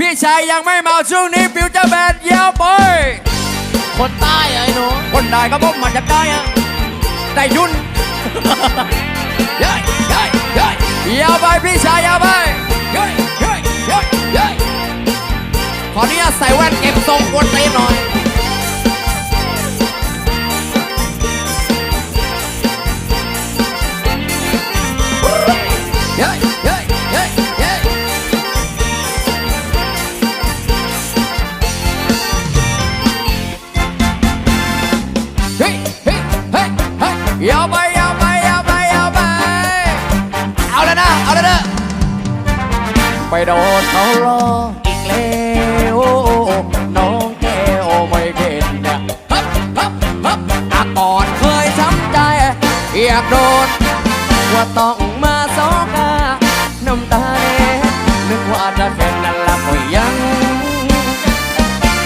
พี่ชายยังไม่เมาช่วงนี้ฟิวเจอร์แบนด์ยาวไปคนใต้อะไอ้หนูคนได้ก็พบมันจะได้อะได้ยุ่นเย้ยเย้ยเย้ยยาวไปพี่ชายยาวไปเย้ยเย้ยเย้ยเย้ยขออนุญาตใส่แว่นเก็บทรงกวนตีนหน่อย ยาวไปยาวไปยาวไปยาวไป เอาแล้วนะ เอาแล้วนะไปโดนเขาหลอกอีกแล้วน้องแก้วไม่เข็ดนะฮับฮับฮับอาก่อนเคยช้ำใจ อยากโดน ว่าต้องมาสอกาน้ำตาเล็ดนึกว่าจะแค่นั้นละก็ยัง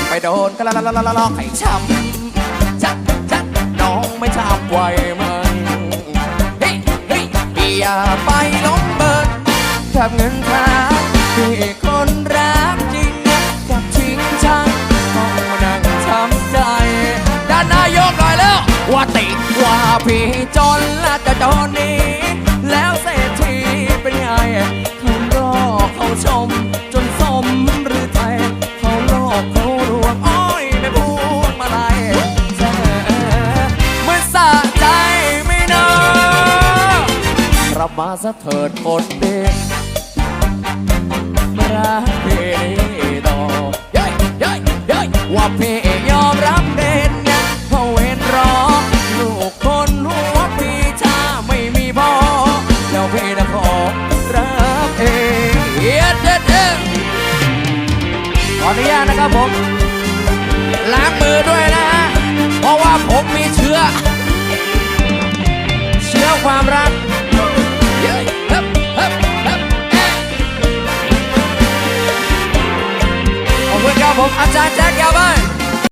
ไปโดนกันละละละละละให้ช้ำชัดชัดน้องไม่ช้ำไว้มันเฮ้ยเฮ้ย อย่าไปหลงเบิดกับเงินทางที่คนรักจริงกับชิงชังต้องมานั่งทำใจ ด้านนายกหน่อยแล้วว่าติว่าพี่จนและจะจนนี้ รับมาซะเถิดคนเด็กรักพี่ต่อเย้ยเย้ยเย้ยว่าพี่ยอมรับเด่นนะเพราะเวนรอ ลูกคนหัวพี่ชาไม่มีพ่อแล้วพี่จะขอรับเองเย็ดเย็ดเย็ดขออนุญาตนะครับผมล้างมือด้วยนะฮะเพราะว่าผมมีเชื้อ เชื้อความรัก ผมอาจารย์แจ็คยาวบ้าน